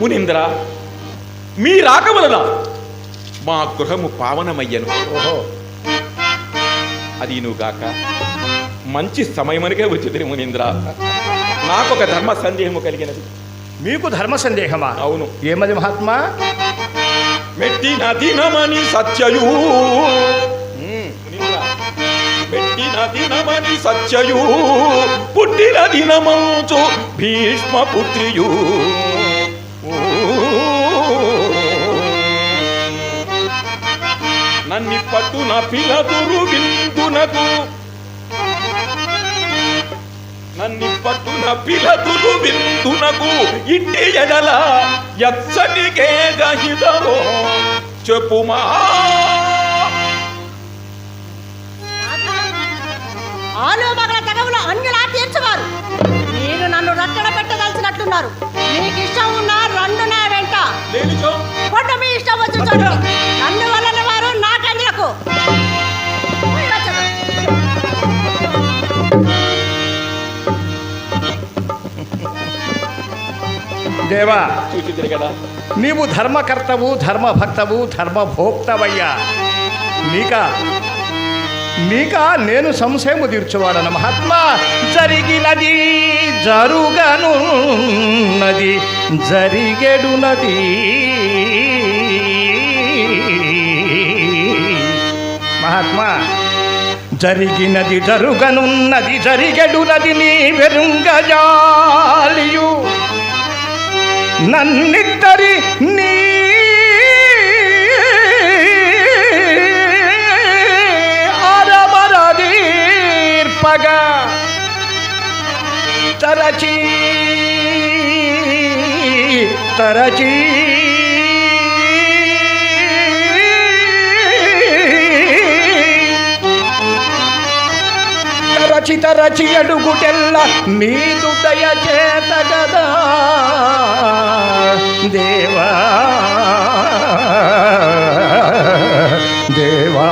మునీంద్ర మీ రాక వలన మా గృహము పావనమయ్యను. ఓహో. అది గాక మంచి సమయమనికే వచ్చింది మునీంద్ర. నాకొక ధర్మ సందేహము కలిగినది. మీకు ధర్మ సందేహమా? అవును. ఏమది మహాత్మా? మెట్టిన దినమని సత్యయు. మునీంద్ర, మెట్టిన దినమని సత్యయు. పుట్టిన దినమంచు భీష్మ పుత్రియు నన్ని పట్టున పిలదురు విందునకు. నన్ని పట్టున పిలదురు విందునకు. ఇంటి ఎడల ఎచ్చటికే గహితమో చెప్పుమా. ఆలో మగల తగవులు తీర్చువారు. మీరు నన్ను రక్షణ పెట్టదలిచినట్లున్నారు. మీకు ఇష్టం ఉన్నా రెండు నా వెంట కొండ మీ ఇష్టం వచ్చి నన్ను దేవా నీవు ధర్మకర్తవు ధర్మభక్తవు ధర్మభోక్తవయ్యా. నీక నీక నేను సంశయము తీర్చువాడన మహాత్మా. జరిగినది జరుగను నది జరిగెడునది. మహాత్మా జరిగినది జరుగనున్నది జరిగెడునది నీ వెరుంగజాలియు నన్నిద్దరి నీ అరమరదీర్పగా తరచి తరచీ. రచిత రచి అడుగుటెల్ల నీదు దయ చేత కదా దేవా దేవా.